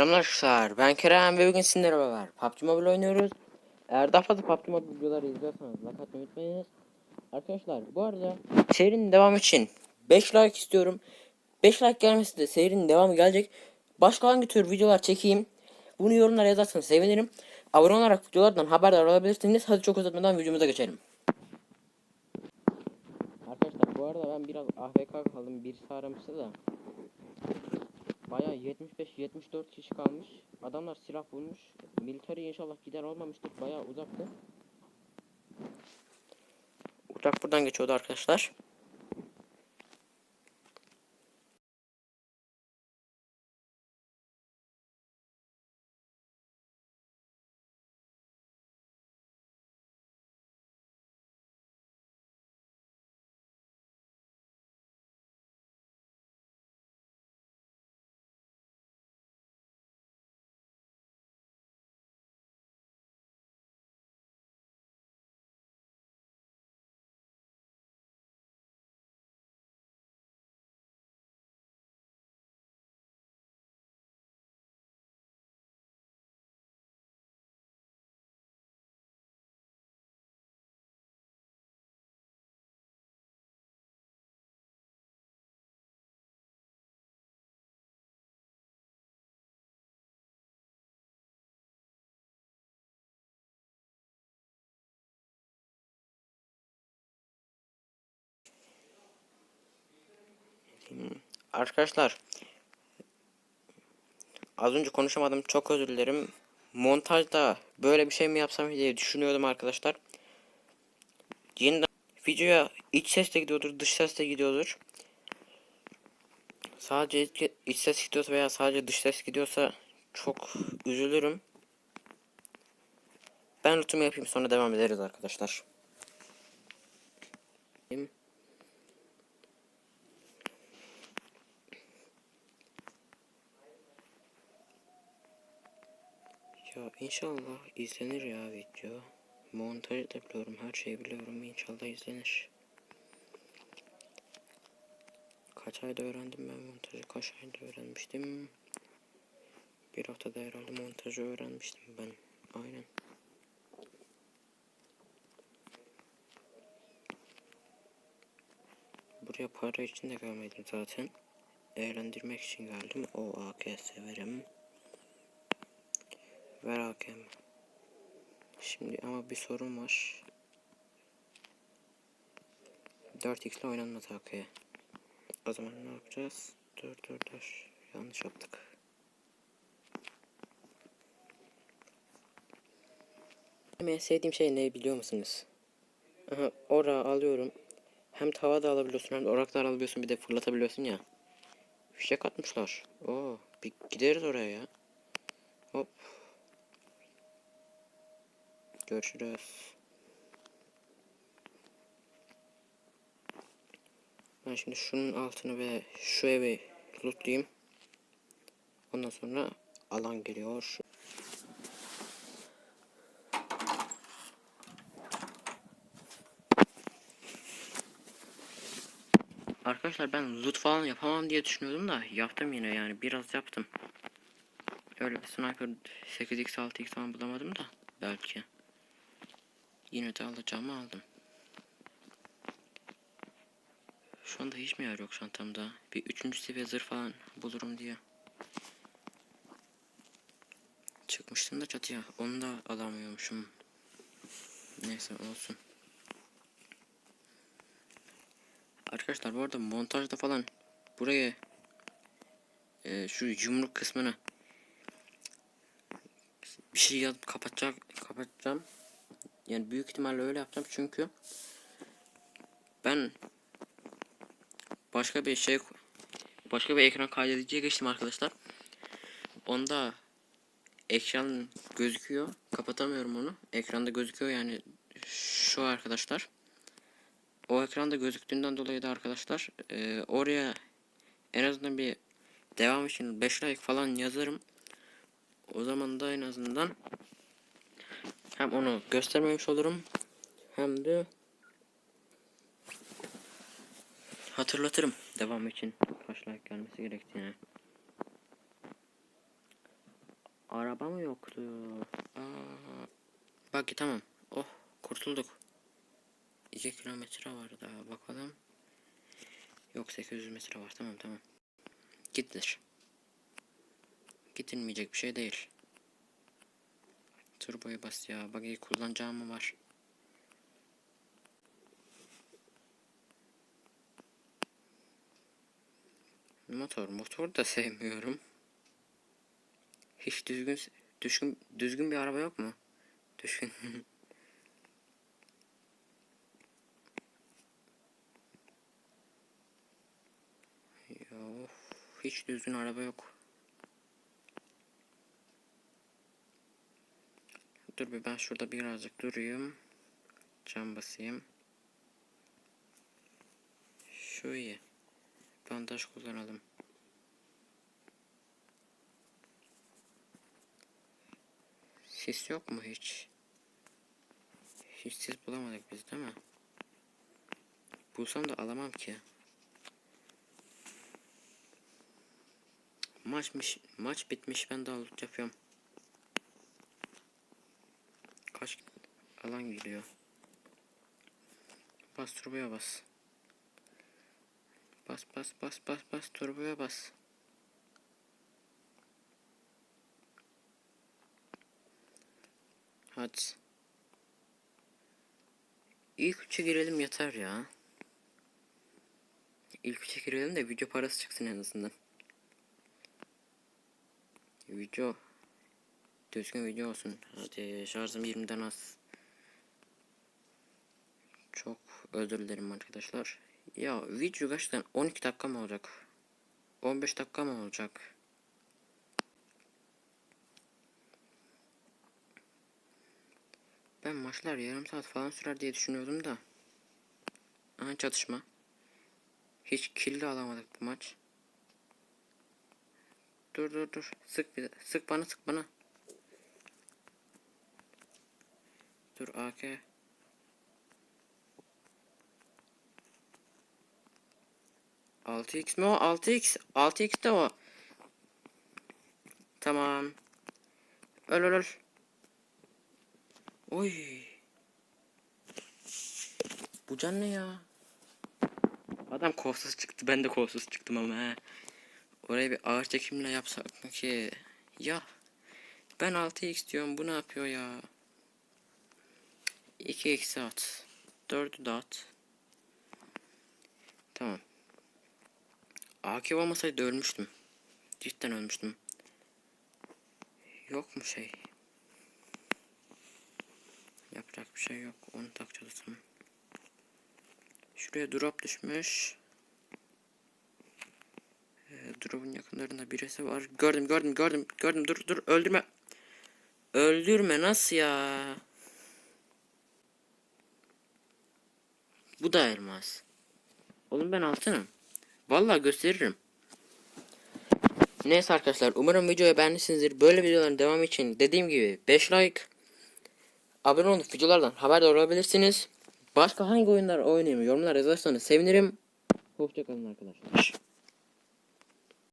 Selamlar. Ben Kerem ve bugün sizinle beraber PUBG Mobile oynuyoruz. Eğer daha fazla PUBG Mobile videoları izliyorsanız like atmayı unutmayınız. Arkadaşlar bu arada serinin devamı için 5 like istiyorum. 5 like gelmesi de serinin devamı gelecek. Başka hangi tür videolar çekeyim? Bunu yorumlara yazarsanız sevinirim. Abone olarak videolardan haberdar olabilirsiniz. Hadi çok uzatmadan videomuza geçelim. Arkadaşlar bu arada ben biraz AFK kaldım. Birisi aramıştı da. Baya 75-74 kişi kalmış. Adamlar silah bulmuş. Military inşallah gider olmamıştır. Baya uzaktı. Uçak buradan geçiyordu arkadaşlar. Arkadaşlar az önce konuşamadım çok özür dilerim. Montajda böyle bir şey mi yapsam diye düşünüyordum arkadaşlar. Yeniden videoya iç ses de gidiyordur dış ses de gidiyordur. Sadece iç, ses gidiyorsa veya sadece dış ses gidiyorsa çok üzülürüm. Ben lootumu yapayım sonra devam ederiz arkadaşlar. Ya inşallah izlenir ya video. Montajı da biliyorum, her şeyi biliyorum. İnşallah izlenir. Kaç ayda öğrendim ben montajı? Kaç ayda öğrenmiştim? Bir haftada herhalde montajı öğrenmiştim ben. Aynen. Buraya para için de gelmedim zaten. Eğlendirmek için geldim. O AK severim. Ver hakem. Şimdi ama bir sorun var. 4x ile oynanmaz hakeye. O zaman ne yapacağız? Dur dur dur. Yanlış yaptık. En sevdiğim şey ne biliyor musunuz? Aha, ora alıyorum. Hem tava da alabiliyorsun hem de oraklar alabiliyorsun bir de fırlatabiliyorsun ya. Fişek atmışlar. Oo, bir gideriz oraya ya. Hop. Görüşürüz. Ben şimdi şunun altını ve şu evi lootlayayım. Ondan sonra alan geliyor. Arkadaşlar ben loot falan yapamam diye düşünüyordum da yaptım yine yani biraz yaptım. Öyle bir sniper 8x 6x falan bulamadım da belki. Yine de alacağımı aldım. Şu anda hiç mi yer yok çantamda? Bir üçüncü seviye zırh falan bulurum diye. Çıkmıştım da çatıya. Onu da alamıyormuşum. Neyse olsun. Arkadaşlar bu arada montajda falan buraya e, şu yumruk kısmını bir şey yazıp kapatacak kapatacağım. Yani büyük ihtimalle öyle yapacağım çünkü ben başka bir şey başka bir ekran kaydediciye geçtim arkadaşlar. Onda ekran gözüküyor. Kapatamıyorum onu. Ekranda gözüküyor yani şu arkadaşlar. O ekranda gözüktüğünden dolayı da arkadaşlar e, oraya en azından bir devam için 5 like falan yazarım. O zaman da en azından hem onu göstermemiş olurum hem de hatırlatırım devam için kaç like gelmesi gerektiğini. araba mı yoktu? Aa, bak tamam. Oh kurtulduk. 2 kilometre var daha bakalım. Yok 800 metre var tamam tamam. Gidilir. Gidilmeyecek bir şey değil. Turboyu bas ya. Buggy'i kullanacağım mı var? Motor, motor da sevmiyorum. Hiç düzgün düzgün düzgün bir araba yok mu? Of, hiç düzgün araba yok. Dur bir ben şurada birazcık durayım. Cam basayım. Şu iyi. Bandaj kullanalım. Sis yok mu hiç? Hiç sis bulamadık biz değil mi? Bulsam da alamam ki. Maçmış, maç bitmiş ben daha loot yapıyorum. Kaç alan gidiyor. Bas turboya bas. Bas bas bas bas bas turboya bas. Hadi. İlk üçe girelim yeter ya. İlk üçe girelim de video parası çıksın en azından. Video düzgün video olsun. Hadi şarjım 20'den az. Çok özür dilerim arkadaşlar. Ya video gerçekten 12 dakika mı olacak? 15 dakika mı olacak? Ben maçlar yarım saat falan sürer diye düşünüyordum da. Aha çatışma. Hiç kill alamadık bu maç. Dur dur dur. Sık bir sık bana sık bana. Dur AK. Altı x mi o? 6x. 6x de o. Tamam. Öl öl öl. Oy. Bu can ne ya? Adam kolsuz çıktı. Ben de kolsuz çıktım ama he. Oraya bir ağır çekimle yapsak mı ki? Ya. Ben 6x diyorum. Bu ne yapıyor ya? 2x at. 4'ü de at. Tamam. AK olmasaydı ölmüştüm. Cidden ölmüştüm. Yok mu şey? Yapacak bir şey yok. Onu takacağız. Şuraya drop düşmüş. Ee, drop'un yakınlarında birisi var. Gördüm gördüm gördüm gördüm. Dur dur öldürme. Öldürme nasıl ya? Bu da elmas. Oğlum ben altınım. Vallahi gösteririm. Neyse arkadaşlar umarım videoyu beğenmişsinizdir. Böyle videoların devamı için dediğim gibi 5 like abone olup videolardan haberdar olabilirsiniz. Başka hangi oyunlar oynayayım yorumlar yazarsanız sevinirim. Hoşçakalın arkadaşlar.